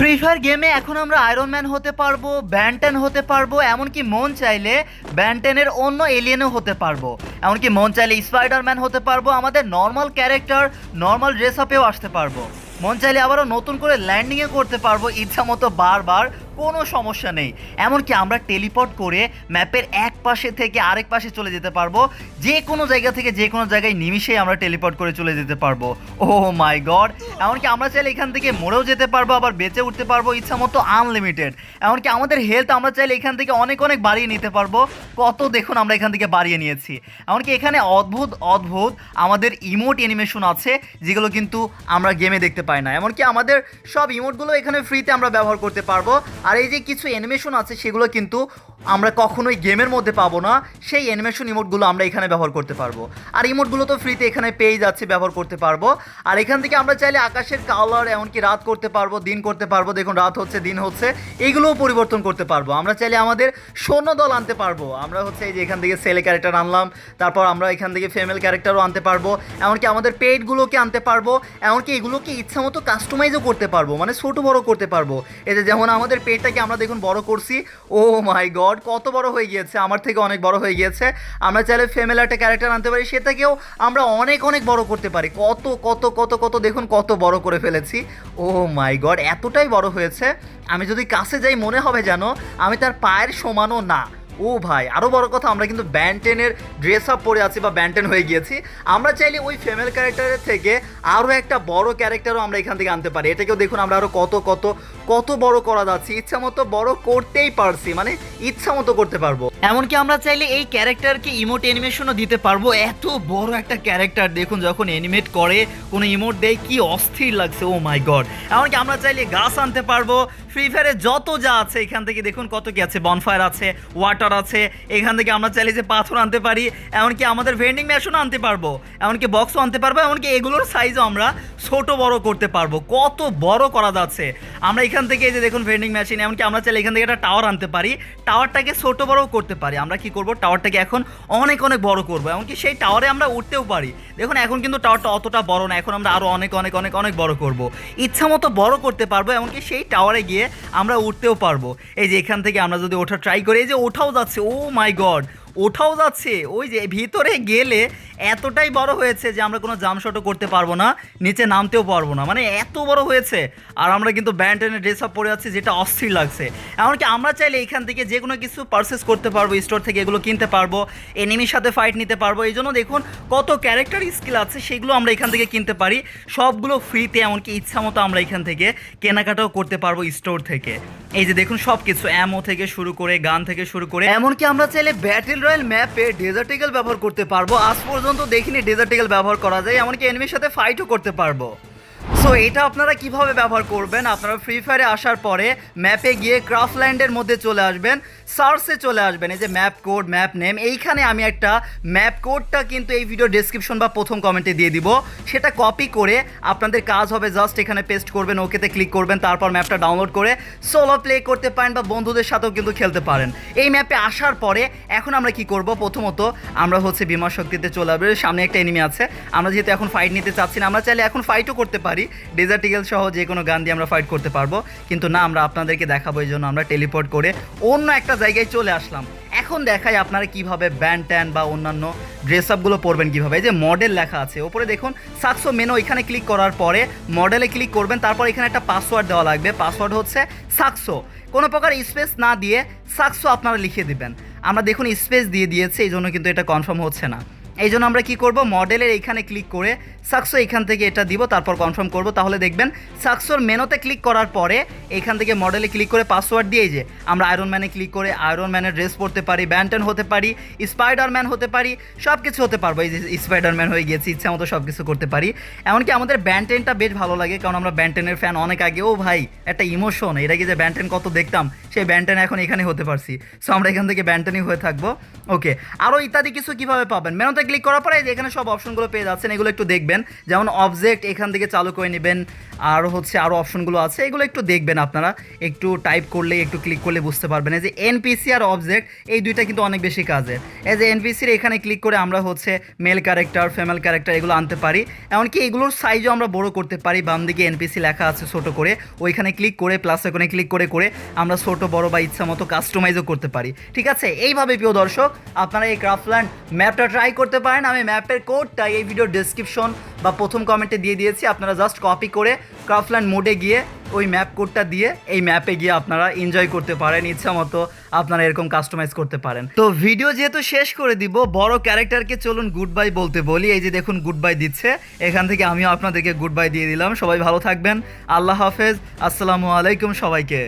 Free fire গেমে এখন আমরা আয়রন ম্যান হতে পারব ব্যান্টেন হতে পারব, এমনকি মন চাইলে ব্যান্টেনের অন্য এলিয়েনও হতে পারব। এমনকি মন চাইলে স্পাইডারম্যান হতে পারব, আমাদের নর্মাল ক্যারেক্টার নর্মাল ড্রেস আপেও আসতে পারব। মন চাইলে আবারও নতুন করে ল্যান্ডিংয়ে করতে পারব ইচ্ছা মতো বারবার কোনো সমস্যা নেই। এমনকি আমরা টেলিপোর্ট করে ম্যাপের এক পাশে থেকে আরেক পাশে চলে যেতে পারব। যে কোনো জায়গা থেকে যে কোনো জায়গায় নিমিশেই আমরা টেলিপোর্ট করে চলে যেতে পারব। Oh my God! এমনকি আমরা চাইলে এখান থেকে মরেও যেতে পারব, আবার বেঁচে উঠতে পারব ইচ্ছা মতো আনলিমিটেড। এমনকি আমাদের হেলথ আমরা চাইলে এখান থেকে অনেক অনেক বাড়িয়ে নিতে পারব। কত দেখুন আমরা এখান থেকে বাড়িয়ে নিয়েছি। এমনকি এখানে অদ্ভুত অদ্ভুত আমাদের ইমোট অ্যানিমেশন আছে, যেগুলো কিন্তু আমরা গেমে দেখতে পাই না। এমনকি আমাদের সব ইমোটগুলো এখানে ফ্রিতে আমরা ব্যবহার করতে পারব। আর এই যে কিছু অ্যানিমেশন আছে, সেগুলো কিন্তু আমরা কখনোই গেমের মধ্যে পাবো না। সেই অ্যানিমেশন ইমোটগুলো আমরা এখানে ব্যবহার করতে পারব। আর ইমোটগুলো তো ফ্রিতে এখানে পেয়ে যাচ্ছে, ব্যবহার করতে পারব। আর এখান থেকে আমরা চাইলে আকাশের কালার এমনকি রাত করতে পারব, দিন করতে পারব, দেখুন রাত হচ্ছে, দিন হচ্ছে, এইগুলোও পরিবর্তন করতে পারব। আমরা চাইলে আমাদের সৈন্য দল আনতে পারব। আমরা হচ্ছে এই যে এখান থেকে ছেলে ক্যারেক্টার আনলাম, তারপর আমরা এখান থেকে ফিমেল ক্যারেক্টারও আনতে পারব। এমনকি আমাদের পেটগুলোকে আনতে পারব। এমনকি এগুলোকে ইচ্ছা মতো কাস্টমাইজও করতে পারব। মানে ছোট বড় করতে পারব। এই যে যেমন আমাদের পেটটাকে আমরা দেখুন বড় করছি। ও মাই গড, কত বড় হয়ে গিয়েছে। আমার থেকে অনেক বড় হয়ে গিয়েছে। আমরা চাইলে ফেমেল একটা ক্যারেক্টার আনতে পারি, সেটাকেও আমরা অনেক অনেক বড় করতে পারি। কত কত কত কত, দেখুন কত বড় করে ফেলেছি। ও মাই গড, এতটাই বড় হয়েছে। আমি যদি কাছে যাই, মনে হবে যেন আমি তার পায়ের সমানও না। ও ভাই আরও বড় কথা, আমরা কিন্তু ব্যান্টেনের ড্রেস আপ পরে আছি বা ব্যান্টেন হয়ে গিয়েছি। আমরা চাইলে ওই ফিমেল ক্যারেক্টারের থেকে আরও একটা বড় ক্যারেক্টারও আমরা এখান থেকে আনতে পারি। এটাকেও দেখুন, আমরা আরও কত কত কত বড় করা যাচ্ছে। ইচ্ছা মতো বড় করতেই পারছি মানে ইচ্ছা মতো করতে পারব। এমনকি আমরা চাইলে এই ক্যারেক্টারকে ইমোট অ্যানিমেশনও দিতে পারব। এত বড় একটা ক্যারেক্টার দেখুন, যখন অ্যানিমেট করে, কোনো ইমোট দেয়, কি অস্থির লাগছে ও মাই গড এমনকি আমরা চাইলে গাছ আনতে পারব। ফ্রি ফায়ারে যত যা আছে, এখান থেকে দেখুন কত কি আছে বনফায়ার আছে ওয়াটার আছে, এখান থেকে আমরা চাইলে যে পাথর আনতে পারি, এমনকি আমাদের ভেন্ডিং মেশিনও আনতে পারব, এমনকি বক্সও আনতে পারব, এমনকি এগুলোর সাইজও আমরা ছোট বড় করতে পারব। কত বড় করা যাচ্ছে। আমরা এখান থেকে এই যে দেখুন ভেন্ডিং মেশিন এমনকি আমরা চাইলে এখান থেকে একটা টাওয়ার আনতে পারি টাওয়ারটাকে ছোট বড়ও করতে পারি। আমরা কি করব? টাওয়ারটাকে এখন অনেক অনেক বড় করব, এমনকি সেই টাওয়ারে আমরা উঠতেও পারি। দেখুন, এখন কিন্তু টাওয়ারটা অতটা বড় না, এখন আমরা আরও অনেক অনেক অনেক অনেক বড় করব। ইচ্ছা মতো বড় করতে পারব, এমনকি সেই টাওয়ারে গিয়ে আমরা উঠতেও পারব। এই যে এখান থেকে আমরা যদি ওঠা ট্রাই করি, এই যে ওঠাও যাচ্ছে ও মাই গড ওঠাও যাচ্ছে ওই যে ভিতরে গেলে এতটাই বড় হয়েছে যে আমরা কোনো জাম জামশটও করতে পারব না, নিচে নামতেও পারব না। মানে এত বড় হয়েছে, আর আমরা কিন্তু ব্যান্ড ড্রেস আপ পরে আছি যেটা অস্থির লাগছে। এমনকি আমরা চাইলে এখান থেকে যে কোনো কিছু পারচেস করতে পারব স্টোর থেকে এগুলো কিনতে পারব এনিমির সাথে ফাইট নিতে পারব। এই জন্য দেখুন কত ক্যারেক্টার স্কিল আছে, সেগুলো আমরা এখান থেকে কিনতে পারি। সবগুলো ফ্রিতে এমনকি ইচ্ছা মতো আমরা এখান থেকে কেনাকাটাও করতে পারব স্টোর থেকে। এই যে দেখুন সব কিছু অ্যামো থেকে শুরু করে গান থেকে শুরু করে। এমনকি আমরা চাইলে ব্যাটেল রয়্যাল ম্যাপে ডেজার্টিকেল ব্যবহার করতে পারব। আজ পর্যন্ত দেখিনি ডেজার্টিক্যাল ব্যবহার করা যায় এমনকি এনিমির সাথে ফাইটও করতে পারব। সো এটা আপনারা কীভাবে ব্যবহার করবেন? আপনারা ফ্রি ফায়ারে আসার পরে ম্যাপে গিয়ে ক্রাফল্যান্ডের মধ্যে চলে আসবেন সার্চে চলে আসবেন, এই যে ম্যাপ কোড ম্যাপ নেম এইখানে আমি একটা ম্যাপ কোডটা কিন্তু এই ভিডিও ডেসক্রিপশন বা প্রথম কমেন্টে দিয়ে দিব। সেটা কপি করে আপনাদের কাজ হবে জাস্ট এখানে পেস্ট করবেন ওকেতে ক্লিক করবেন, তারপর ম্যাপটা ডাউনলোড করে সোলো প্লে করতে পারেন বা বন্ধুদের সাথেও কিন্তু খেলতে পারেন। এই ম্যাপে আসার পরে এখন আমরা কি করব? প্রথমত আমরা হচ্ছে বিমা শক্তিতে চলে আসবে। সামনে একটা এনিমি আছে। আমরা যেহেতু এখন ফাইট নিতে চাচ্ছি না, আমরা চাইলে এখন ফাইটও করতে পারি। ডেজার্টিকেল সহ যে কোনো গান দিয়ে আমরা ফাইট করতে পারব। কিন্তু না, আমরা আপনাদেরকে দেখাবো এই জন্য আমরা টেলিপোর্ট করে অন্য একটা জায়গায় চলে আসলাম। এখন দেখাই আপনারা কীভাবে ব্যান্ড ট্যান বা অন্যান্য ড্রেস আপগুলো পরবেন কীভাবে। এই যে মডেল লেখা আছে, ওপরে দেখুন সাকসো মেনো এখানে ক্লিক করার পরে মডেলে ক্লিক করবেন, তারপর এখানে একটা পাসওয়ার্ড দেওয়া লাগবে। পাসওয়ার্ড হচ্ছে সাকসো কোনো প্রকার স্পেস না দিয়ে সাকসো আপনারা লিখে দিবেন। আমরা দেখুন স্পেস দিয়ে দিয়েছে, এই জন্য কিন্তু এটা কনফার্ম হচ্ছে না। এই জন্য আমরা কি করব? মডেলের এইখানে ক্লিক করে সাকসো এখান থেকে এটা দিব, তারপর কনফার্ম করব। তাহলে দেখবেন, সাকসোর মেনোতে ক্লিক করার পরে এখান থেকে মডেলে ক্লিক করে পাসওয়ার্ড দিয়ে যে, আমরা আয়রন ম্যানে ক্লিক করে আয়রন ম্যানের ড্রেস পরতে পারি ব্যান্টন হতে পারি স্পাইডার ম্যান হতে পারি সব কিছু হতে পারব। এই যে স্পাইডার ম্যান হয়ে গিয়েছি, ইচ্ছা মতো সব কিছু করতে পারি। এমনকি আমাদের ব্যান্টেনটা বেশ ভালো লাগে, কারণ আমরা ব্যান্টেনের ফ্যান অনেক আগে। ও ভাই, একটা ইমোশন এর আগে যে ব্যান্টেন কত দেখতাম, সেই ব্যান্টেন এখন এখানে হতে পারছি। সো আমরা এখান থেকে ব্যান্টেনই হয়ে থাকব। ওকে আরও ইত্যাদি কিছু কীভাবে পাবেন? মেনুতে ক্লিক করার পরে এখানে সব অপশনগুলো পেয়ে যাচ্ছেন, এগুলো একটু দেখবেন। যেমন অবজেক্ট এখান থেকে চালু করে নেবেন, আর হচ্ছে আরও অপশনগুলো আছে, এগুলো একটু দেখবেন আপনারা। একটু টাইপ করলে, একটু ক্লিক করলে বুঝতে পারবেন। এই যে এনপিসি আর অবজেক্ট এই দুইটা কিন্তু অনেক বেশি কাজের এই যে এনপিসির এখানে ক্লিক করে আমরা হচ্ছে মেল ক্যারেক্টার ফিমেল ক্যারেক্টার এগুলো আনতে পারি। এমনকি এগুলোর সাইজও আমরা বড় করতে পারি, বাম দিকে এনপিসি লেখা আছে ছোট করে। ওইখানে ক্লিক করে প্লাস এখানে ক্লিক করে করে আমরা ছোট, বড় বা ইচ্ছা মতো কাস্টমাইজও করতে পারি। ঠিক আছে? এইভাবে প্রিয় দর্শক, আপনারা এই ক্রাফটল্যান্ড ম্যাপটা ট্রাই করতে পারেন। আমি ম্যাপের কোডটা এই ভিডিওর ডিসক্রিপশন বা প্রথম কমেন্টে দিয়ে দিয়েছি। আপনারা জাস্ট কপি করে ক্রাফটল্যান্ড মোডে গিয়ে ওই ম্যাপ কোডটা দিয়ে এই ম্যাপে গিয়ে আপনারা এনজয় করতে পারেন, ইচ্ছা মতো আপনারা এরকম কাস্টমাইজ করতে পারেন। তো ভিডিও যেহেতু শেষ করে দিব, বড় ক্যারেক্টারকে চলুন গুড বাই বলতে বলি। এই যে দেখুন গুড বাই দিচ্ছে। এখান থেকে আমিও আপনাদেরকে গুড বাই দিয়ে দিলাম। সবাই ভালো থাকবেন। আল্লাহ হাফেজ। আসসালামু আলাইকুম সবাইকে।